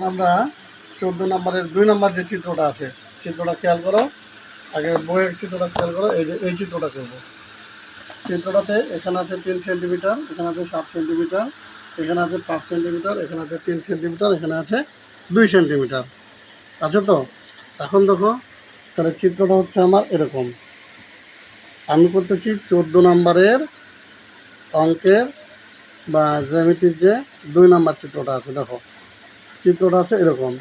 এখন আমরা চোদ্দ নম্বরের দুই নম্বর যে চিত্রটা আছে, চিত্রটা খেয়াল করো। আগে বইয়ের চিত্রটা খেয়াল করো, এই যে এই চিত্রটা করব। চিত্রটাতে এখানে আছে তিন সেন্টিমিটার, এখানে আছে সাত সেন্টিমিটার, এখানে আছে পাঁচ সেন্টিমিটার, এখানে আছে তিন সেন্টিমিটার, এখানে আছে দুই সেন্টিমিটার। আছে তো? এখন দেখো, তাহলে চিত্রটা হচ্ছে আমার এরকম। আমি করতেছি চোদ্দ নম্বরের অঙ্কের বা জ্যামিতির যে দুই নাম্বার চিত্রটা আছে, দেখো। চিত্রটা আছে এরকম।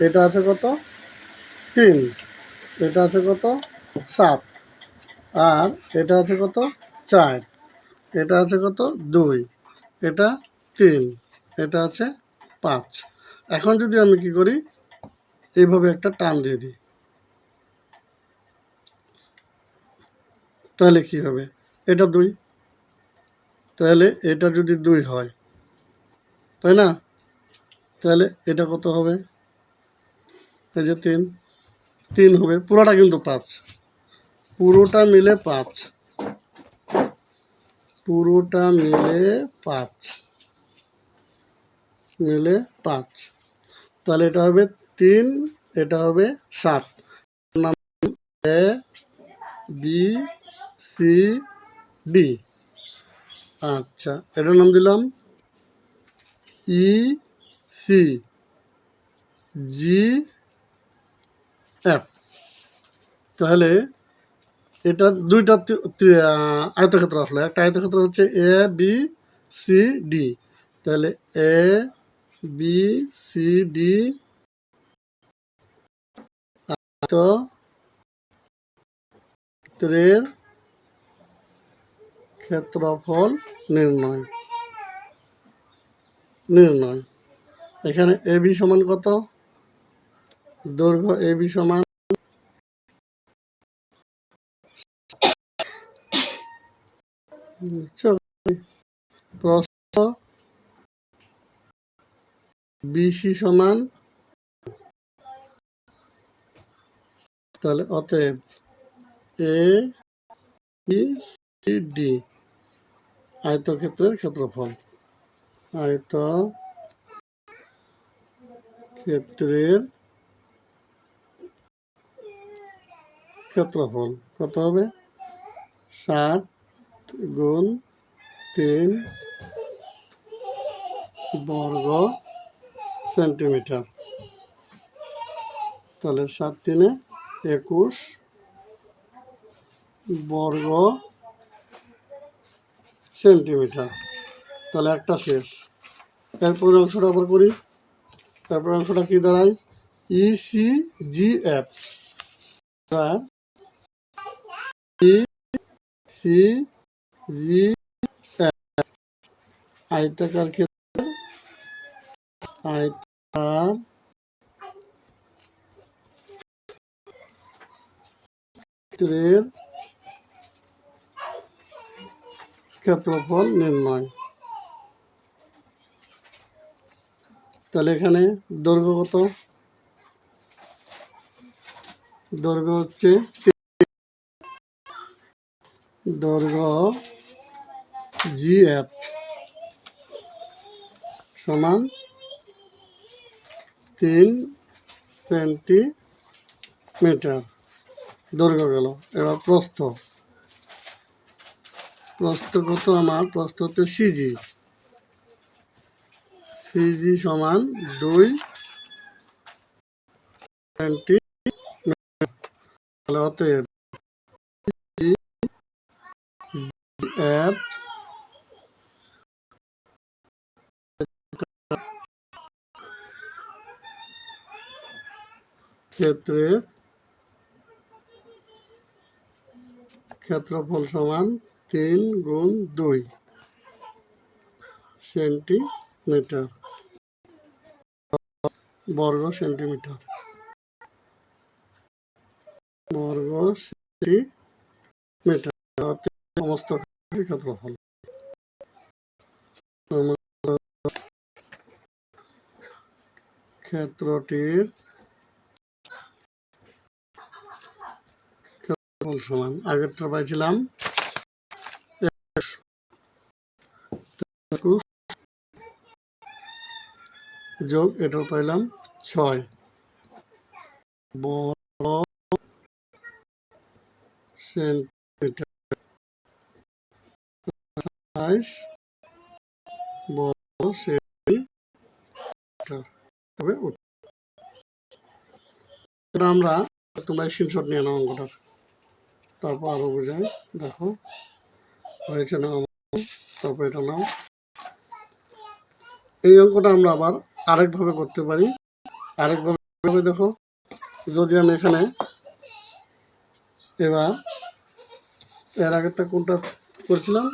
এটা আছে কত? তিন। এটা আছে কত? সাত। আর এটা আছে কত? চার। এটা আছে কত? দুই। এটা তিন। এটা আছে পাঁচ। এখন যদি আমি কি করি? এইভাবে একটা টান দিয়ে দিই। তাহলে কি হবে? এটা দুই। তাহলে এটা যদি দুই হয়, তাই না? তাহলে এটা কত হবে? এই যে তিন। তিন হবে। পুরোটা কিন্তু পাঁচ। পুরোটা মিলে পাঁচ। পুরোটা মিলে পাঁচ। মিলে পাঁচ। তাহলে এটা হবে তিন, এটা হবে সাত। নাম এ, বি, সি, ডি। আচ্ছা এটার নাম দিলাম ই সি, জি, এফ। তাহলে এটা দুইটা আয়তক্ষেত্র আসলো। একটা আয়তক্ষেত্র হচ্ছে এ, বি, সি, ডি। তাহলে এ, বি, সি, ডি, আয়তক্ষেত্রের ক্ষেত্রফল নির্ণয়। নির্ণয়। এখানে এ বি সমান কত? দৈর্ঘ্য এ বি সমান প্রস্থ বিসি সমান তাহলে অতএব এ সি ডি আয়তক্ষেত্রের ক্ষেত্রফল আয়ত ক্ষেত্রের ক্ষেত্রফল কত হবে? সাত গুণ তিন বর্গ সেন্টিমিটার। তাহলে সাত তিনে একুশ বর্গ সেন্টিমিটার। তাহলে একটা শেষ। এরপরের অংশটা আবার করি। তারপর অংশটা কি দাঁড়ায় E C G F E C G আয়তাকার ক্ষেত্রে ক্ষেত্রের ক্ষেত্রফল নির্ণয়। তাহলে এখানে দৈর্ঘ্য কত? দৈর্ঘ্য হচ্ছে। দৈর্ঘ্য জি এফ সমান তিন সেন্টিমিটার। দৈর্ঘ্য গেল। এবার প্রস্থ। প্রস্থ কত আমার? প্রস্থ হচ্ছে সিজি। সিজি সমান দুই তাহলে অতএব এফ ক্ষেত্রের ক্ষেত্রফল সমান তিন গুণ দুই সেন্টিমিটার। বর্গ সেন্টিমিটার। বর্গ সেন্টিমিটার। সমস্ত ক্ষেত্রটির সমান। আগেরটা পাইছিলাম একুশ যোগ এটা পাইলাম ছয় বড় সেন্টিমিটার সাতাইশ বড় সেন্টিমিটার তবে আমরা তোমরা স্ক্রিনশট নিয়ে নাও অঙ্কটার তারপর আরও বোঝাই দেখো হয়েছে না তারপর এটা নাও এই অঙ্কটা আমরা আবার আরেকভাবে করতে পারি। আরেকভাবে কীভাবে দেখো, যদি আমি এখানে এবার এর আগেরটা কোনটা করছিলাম?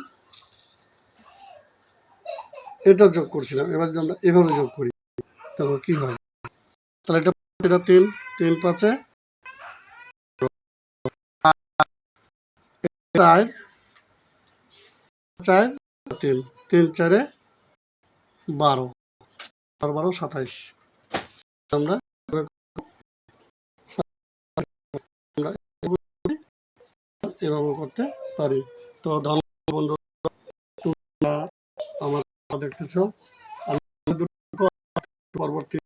এটা যোগ করছিলাম। এবার যদি আমরা এভাবে যোগ করি তখন কি হয়? তাহলে এটা এটা তিন তিন পাঁচে চার চার, তিন তিন চারে বারো। আর বারো সাতাইশ। আমরা আমরা এভাবে করতে পারি। তো ধন্যবাদ তোমরা আমার দেখতেছ। আমি পরবর্তী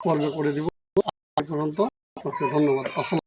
পর্বে করে দিব। পর্যন্ত ধন্যবাদ। আসসালাম